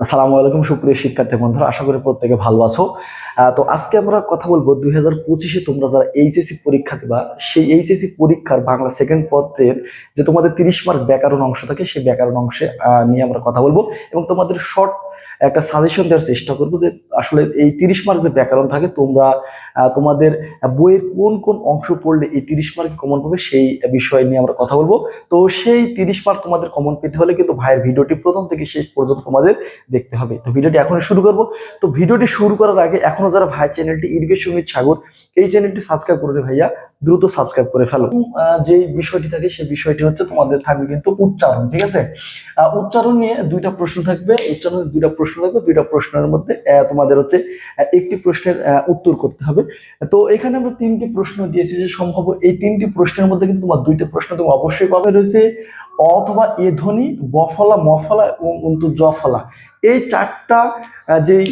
আসসালামু আলাইকুম, সুপ্রিয় শিক্ষার্থী বন্ধুরা, আশা করি প্রত্যেকে ভালো আছো। তো আজকে আমরা কথা বলব দুই হাজার পঁচিশে তোমরা যারা এইচএসসি পরীক্ষা দিবা, সেই এইচএসসি পরীক্ষার বাংলা সেকেন্ড পত্রের যে তোমাদের তিরিশ মার্ক ব্যাকরণ অংশ থাকে, সেই ব্যাকরণ অংশে নিয়ে আমরা কথা বলব এবং তোমাদের শর্ট একটা সাজেশন দেওয়ার চেষ্টা করব যে আসলে এই তিরিশ মার্ক যে ব্যাকরণ থাকে, তোমরা তোমাদের বইয়ের কোন কোন অংশ পড়লে এই তিরিশ মার্ক কমন পাবে সেই বিষয় নিয়ে আমরা কথা বলব। তো সেই তিরিশ মার্ক তোমাদের কমন পেতে হলে কিন্তু ভাইয়ের ভিডিওটি প্রথম থেকে শেষ পর্যন্ত তোমাদের দেখতে হবে। তো ভিডিওটি এখন শুরু করব। তো ভিডিওটি শুরু করার আগে এখনও যারা ভাই চ্যানেলটি ইরিগেশন উইথ সাগর এই চ্যানেলটি সাবস্ক্রাইব করে ভাইয়া। দ্রুত সাবস্ক্রাইব করে ফেলো। যে বিষয়টি থাকে, সেই বিষয়টি হচ্ছে তোমাদের থাকবে কিন্তু উচ্চারণ, ঠিক আছে? উচ্চারণ নিয়ে দুইটা প্রশ্ন থাকবে। উচ্চারণের দুইটা প্রশ্ন থাকবে। দুইটা প্রশ্নের মধ্যে তোমাদের হচ্ছে একটি প্রশ্নের উত্তর করতে হবে। তো এখানে আমরা তিনটি প্রশ্ন দিয়েছি যে সম্ভব, এই তিনটি প্রশ্নের মধ্যে কিন্তু তোমার দুইটা প্রশ্ন তুমি অবশ্যই পাবে। রয়েছে, অথবা এ ধ্বনি বফলা মফলা এবং অন্তু জফলা এই চারটা যেই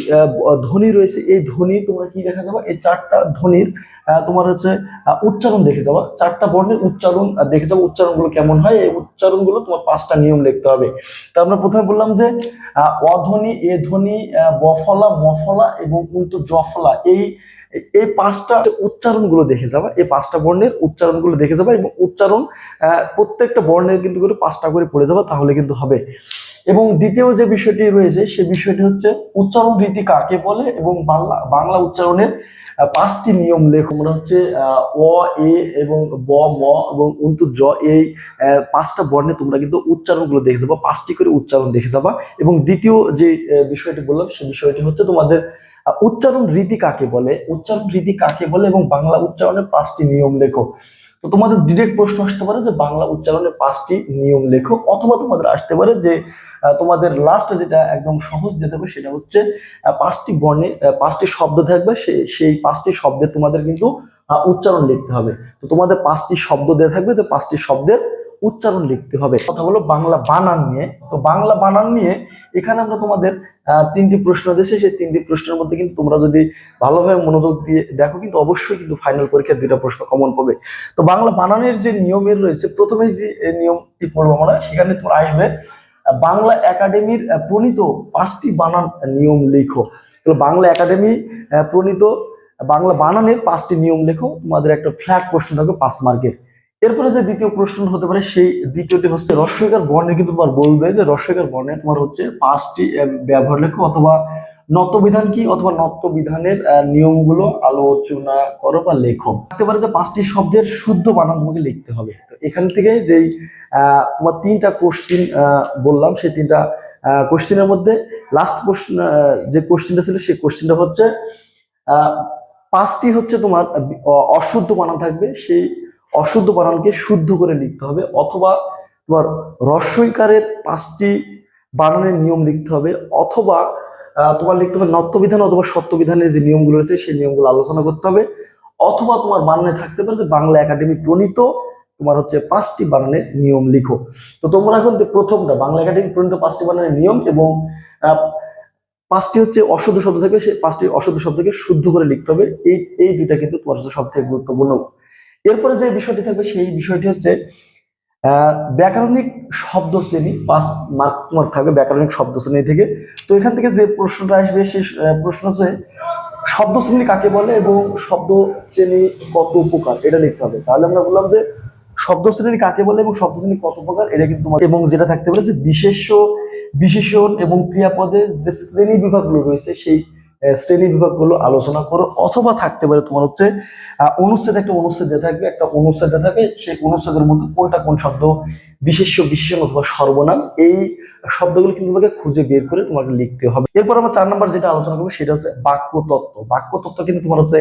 ধ্বনি রয়েছে, এই ধ্বনি তোমরা কি দেখা যাবে? এই চারটা ধ্বনির তোমার হচ্ছে উচ্চারণ দেখে যাবা চারটা বর্ণের উচ্চারণ দেখে যাব উচ্চারণগুলো কেমন হয়। এই উচ্চারণগুলো তোমার পাঁচটা নিয়ম লিখতে হবে। তো আমরা প্রথমে বললাম যে অধ্বনি এ ধ্বনি বফলা, মফলা এবং কিন্তু জফলা। এই এই পাঁচটা উচ্চারণগুলো দেখে যাবা। এই পাঁচটা বর্ণের উচ্চারণগুলো দেখে যাবা এবং উচ্চারণ প্রত্যেকটা বর্ণের কিন্তু করে পাঁচটা করে পড়ে যাবা, তাহলে কিন্তু হবে। এবং দ্বিতীয় যে বিষয়টি রয়েছে, সে বিষয়টি হচ্ছে উচ্চারণ রীতি কাকে বলে এবং বাংলা বাংলা উচ্চারণের পাঁচটি নিয়ম লেখ। আমরা হচ্ছে অ, এ এবং ব, ম এবং উন্তু, জ এই পাঁচটা বর্ণে তোমরা কিন্তু উচ্চারণগুলো দেখে যাবা, পাঁচটি করে উচ্চারণ দেখে যাবা। এবং দ্বিতীয় যে বিষয়টি বললাম, সে বিষয়টি হচ্ছে তোমাদের উচ্চারণ রীতি কাকে বলে, উচ্চারণ রীতি কাকে বলে এবং বাংলা উচ্চারণের পাঁচটি নিয়ম লেখো। তো তোমাদের ডিরেক্ট প্রশ্ন আসতে পারে যে বাংলা উচ্চারণের পাঁচটি নিয়ম লেখো অথবা তোমাদের আসতে পারে যে তোমাদের লাস্ট যেটা একদম সহজ যেতে হবে সেটা হচ্ছে পাঁচটি বর্ণে পাঁচটি শব্দ থাকবে সেই সেই পাঁচটি শব্দে তোমাদের কিন্তু উচ্চারণ লিখতে হবে। তো তোমাদের পাঁচটি শব্দ দেওয়া থাকবে, তো পাঁচটি শব্দের উচ্চারণ লিখতে হবে। কথা হলো বাংলা বানান নিয়ে, তো বাংলা বানান নিয়ে এখানে আমরা তোমাদের তিনটি প্রশ্ন দিয়েছি। সেই তিনটি প্রশ্নের মধ্যে কিন্তু তোমরা যদি ভালোভাবে মনোযোগ দিয়ে দেখো, কিন্তু অবশ্যই কিন্তু ফাইনাল পরীক্ষায় দুইটা প্রশ্ন কমন পাবে। তো বাংলা বানানের যে নিয়মের রয়েছে প্রথমে যে নিয়মটি পড়ব আমরা, সেখানে তোমার আসবে, বাংলা একাডেমির প্রণীত পাঁচটি বানান নিয়ম লেখো। তো বাংলা একাডেমি প্রণীত, বাংলা বানানের পাঁচটি নিয়ম লেখো। তোমাদের একটা ফ্ল্যাট প্রশ্ন থাকবে, পাঁচ মার্কের এরপরে যে দ্বিতীয় প্রশ্ন হতে পারে সেই দ্বিতীয়টি হচ্ছে রস্বইকার বর্ণে কিন্তু তোমার বলবে যে রস্বইকার বর্ণে তোমার হচ্ছে পাঁচটি ব্যবহার লেখো অথবা নত্যবিধান কি অথবা নত্যবিধানের আহ, নিয়মগুলো আলোচনা করো বা লেখো। থাকতে পারে যে পাঁচটি শব্দের শুদ্ধ বানান তোমাকে লিখতে হবে। তো এখান থেকে যেই তোমার তিনটা কোশ্চিন বললাম সেই তিনটা কোশ্চিনের মধ্যে লাস্ট কোশ্চিন যে কোশ্চিনটা ছিল সেই কোশ্চিনটা হচ্ছে পাঁচটি হচ্ছে তোমার অশুদ্ধ বানান থাকবে সেই অশুদ্ধ বানানকে শুদ্ধ করে লিখতে হবে অথবা তোমার রস্বইকারের পাঁচটি বানানের নিয়ম লিখতে হবে অথবা তোমার লিখতে হবে নত্যবিধান অথবা সত্যবিধানের যে নিয়মগুলো রয়েছে সেই নিয়মগুলো আলোচনা করতে হবে। অথবা তোমার বানানে থাকতে পারে যে বাংলা একাডেমি প্রণীত তোমার হচ্ছে পাঁচটি বানানের নিয়ম লিখো। তো তোমরা এখন যে প্রথমটা, বাংলা একাডেমি প্রণীত পাঁচটি বানানের নিয়ম এবং পাঁচটি হচ্ছে অশুদ্ধ শব্দ থাকবে সেই পাঁচটি অশুদ্ধ শব্দকে শুদ্ধ করে লিখতে হবে, এই এই দুইটা কিন্তু তোমার সব থেকে গুরুত্বপূর্ণ এরপরে যে বিষয়টি থাকবে, সেই বিষয়টি হচ্ছে ব্যাকরণিক শব্দ শ্রেণি পাঁচ মার্ক তোমার থাকবে ব্যাকরণিক শব্দ শ্রেণি থেকে। তো এখান থেকে যে প্রশ্নটা আসবে সেই প্রশ্ন হচ্ছে শব্দ শ্রেণি কাকে বলে এবং শব্দ শ্রেণি কত উপকার? এটা লিখতে হবে। তাহলে আমরা বললাম যে শব্দ শ্রেণি কাকে বলে এবং শব্দ শ্রেণি কত প্রকার এটা কিন্তু তোমার এবং যেটা থাকতে পারে যে বিশেষ্য, বিশেষণ এবং ক্রিয়াপদে যে শ্রেণি বিভাগগুলো রয়েছে, সেই শ্রেণি বিভাগগুলো আলোচনা করো, অথবা থাকতে পারে তোমার হচ্ছে অনুচ্ছেদ, একটা অনুচ্ছেদ দেওয়া থাকবে, একটা অনুচ্ছেদ দেওয়া থাকবে, সেই অনুচ্ছেদের মধ্যে কোনটা কোন শব্দ বিশেষ্য বিশেষণ অথবা সর্বনাম, এই শব্দগুলো কিন্তু তোমাকে খুঁজে বের করে তোমাকে লিখতে হবে। এরপর আমরা চার নম্বর যেটা আলোচনা করব, সেটা হচ্ছে বাক্য তত্ত্ব বাক্য তত্ত্ব কিন্তু তোমার হচ্ছে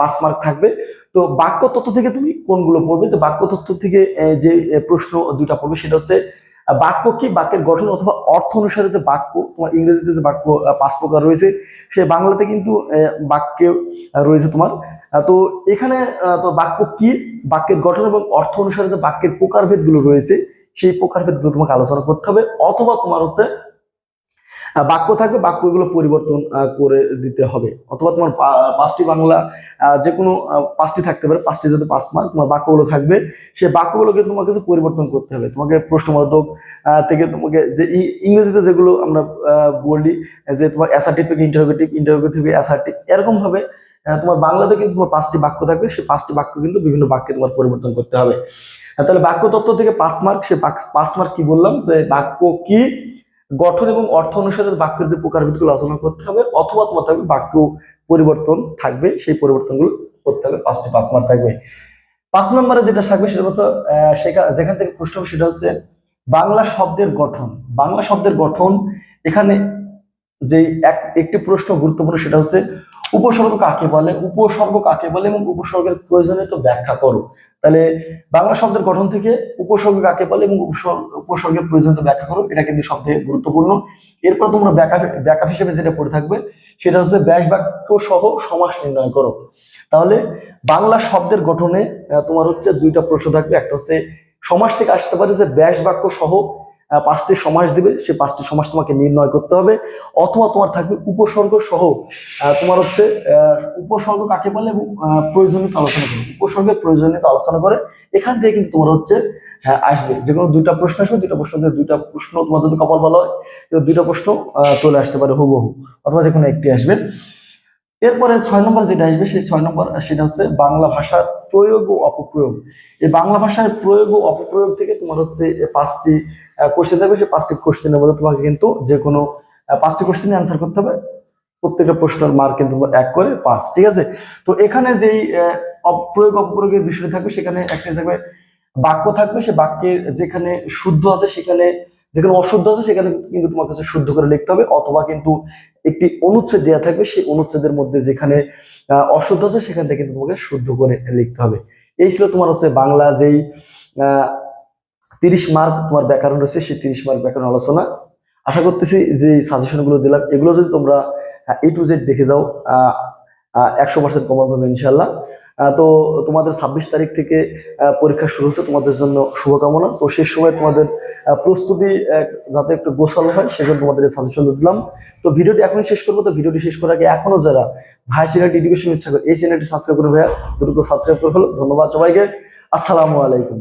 পাঁচ মার্ক থাকবে। তো বাক্য তত্ত্ব থেকে তুমি কোনগুলো পড়বে? তো বাক্য তত্ত্ব থেকে যে প্রশ্ন দুইটা পড়বে, সেটা হচ্ছে বাক্য কি? বাক্যের গঠন অথবা অর্থ অনুসারে যে বাক্য, তোমার ইংরেজিতে যে বাক্য পাঁচ প্রকার রয়েছে, সে বাংলাতে কিন্তু বাক্যে রয়েছে তোমার। তো এখানে তো বাক্য কি? বাক্যের গঠন এবং অর্থ অনুসারে যে বাক্যের প্রকারভেদগুলো রয়েছে, সেই প্রকারভেদগুলো তোমাকে আলোচনা করতে হবে। অথবা তোমার হচ্ছে বাক্য থাকবে, বাক্যগুলো পরিবর্তন করে দিতে হবে। অথবা তোমার পাঁচটি বাংলা যে কোনো পাঁচটি থাকতে পারে, পাঁচটি যদি পাঁচ মার্ক, তোমার বাক্যগুলো থাকবে, সেই বাক্যগুলোকে তোমাকে কিছু পরিবর্তন করতে হবে। তোমাকে প্রশ্নবোধক থেকে তোমাকে যে ইংরেজিতে যেগুলো আমরা বলি, যে তোমার অ্যাসার্টিভ থেকে ইন্টারোগেটিভ ইন্টারোগেটিভ থেকে অ্যাসার্টিভ এরকমভাবে তোমার বাংলাতে কিন্তু তোমার পাঁচটি বাক্য থাকবে, সেই পাঁচটি বাক্য কিন্তু বিভিন্ন বাক্যে তোমার পরিবর্তন করতে হবে। তাহলে বাক্য তত্ত্ব থেকে পাঁচ মার্ক সে পাঁচ মার্ক কি বললাম? যে বাক্য কি গঠন এবং অর্থ অনুসারে বাক্যের যে প্রকারভেদগুলো আলোচনা করতে হবে, অথবা তোমার থাকবে বাক্য পরিবর্তন থাকবে, সেই পরিবর্তনগুলো করতে হবে, পাঁচটি পাঁচ মার্ক থাকবে। পাঁচ নম্বরে যেটা থাকবে সেটা হচ্ছে যেখান থেকে প্রশ্ন হবে সেটা হচ্ছে বাংলা শব্দের গঠন। বাংলা শব্দের গঠন এখানে যে এক, একটি প্রশ্ন গুরুত্বপূর্ণ সেটা হচ্ছে উপসর্গ কাকে বলে? উপসর্গ কাকে বলে এবং উপসর্গের প্রয়োজনীয়তা ব্যাখ্যা করো। তাহলে বাংলা শব্দের গঠন থেকে উপসর্গ কাকে বলে এবং উপসর্গ, উপসর্গের প্রয়োজনীয়তা ব্যাখ্যা করো, এটা কিন্তু সবথেকে গুরুত্বপূর্ণ। এরপর তোমরা ব্যাখ্যা ব্যাখ্যা হিসেবে যেটা পড়ে থাকবে, সেটা হচ্ছে ব্যাস বাক্য সহ সমাস নির্ণয় করো। তাহলে বাংলা শব্দের গঠনে তোমার হচ্ছে দুইটা প্রশ্ন থাকবে। একটা হচ্ছে সমাস থেকে আসতে পারে যে ব্যাস বাক্য সহ পাঁচটি সমাস দিবে, সে পাঁচটি সমাস তোমাকে নির্ণয় করতে হবে। অথবা তোমার থাকবে উপসর্গ সহ তোমার হচ্ছে উপসর্গ কাকে বলে এবং প্রয়োজনীয়তা আলোচনা করে। উপসর্গের প্রয়োজনীয়তা আলোচনা করে। এখান থেকে কিন্তু তোমার হচ্ছে আসবে। যে কোনো দুইটা প্রশ্ন আসবে, দুইটা প্রশ্ন দুইটা প্রশ্ন তোমার যদি কপাল ভালো হয় দুইটা প্রশ্ন চলে আসতে পারে হুবহু, অথবা যে কোনো একটি আসবে। এরপরে ছয় নম্বর যেটা আসবে, সেই ছয় নম্বর, সেটা হচ্ছে বাংলা ভাষার প্রয়োগ ও অপপ্রয়োগ। এই বাংলা ভাষার প্রয়োগ ও অপপ্রয়োগ থেকে তোমার হচ্ছে পাঁচটি কোশ্চেন থাকবে সেই পাঁচটি কোশ্চেনের মধ্যে তোমাকে কিন্তু যে কোনো পাঁচটি কোশ্চেনে অ্যান্সার করতে হবে। প্রত্যেকটা প্রশ্নের মার্ক কিন্তু এক করে পাঁচ ঠিক আছে? তো এখানে যেই আহ, অপ- প্রয়োগ অপপ্রয়োগের বিষয়টা থাকবে সেখানে একটা থাকবে বাক্য থাকবে সে বাক্যের যেখানে শুদ্ধ আছে সেখানে যেখানে অশুদ্ধ আছে সেখানে কিন্তু তোমার কাছে শুদ্ধ করে লিখতে হবে অথবা কিন্তু একটি অনুচ্ছেদ দেওয়া থাকবে সেই অনুচ্ছেদের মধ্যে যেখানে অশুদ্ধ আছে সেখান থেকে কিন্তু তোমাকে শুদ্ধ করে লিখতে হবে। এই ছিল তোমার হচ্ছে বাংলা যেই তিরিশ মার্ক তোমার ব্যাকরণ রয়েছে, সেই তিরিশ মার্ক ব্যাকরণ আলোচনা। আশা করতেছি যে সাজেশনগুলো দিলাম। এগুলো যদি তোমরা এ টু জেড দেখে যাও একশো পার্সেন্ট কমন পাবে ইনশাল্লাহ তো তোমাদের ছাব্বিশ তারিখ থেকে পরীক্ষা শুরু হচ্ছে। তোমাদের জন্য শুভকামনা। তো শেষ সময় তোমাদের প্রস্তুতি যাতে একটু গোছালো হয়, সেজন্য তোমাদের সাজেশন দিলাম। তো ভিডিওটি এখনই শেষ করব। তো ভিডিওটি শেষ করার আগে এখনও যারা ভাই চ্যানেলটি এডুকেশন ইচ্ছা করে, এই চ্যানেলটি সাবস্ক্রাইব করে ভাইয়া দ্রুত সাবস্ক্রাইব করে ফেলো। ধন্যবাদ সবাইকে। আসসালামু আলাইকুম।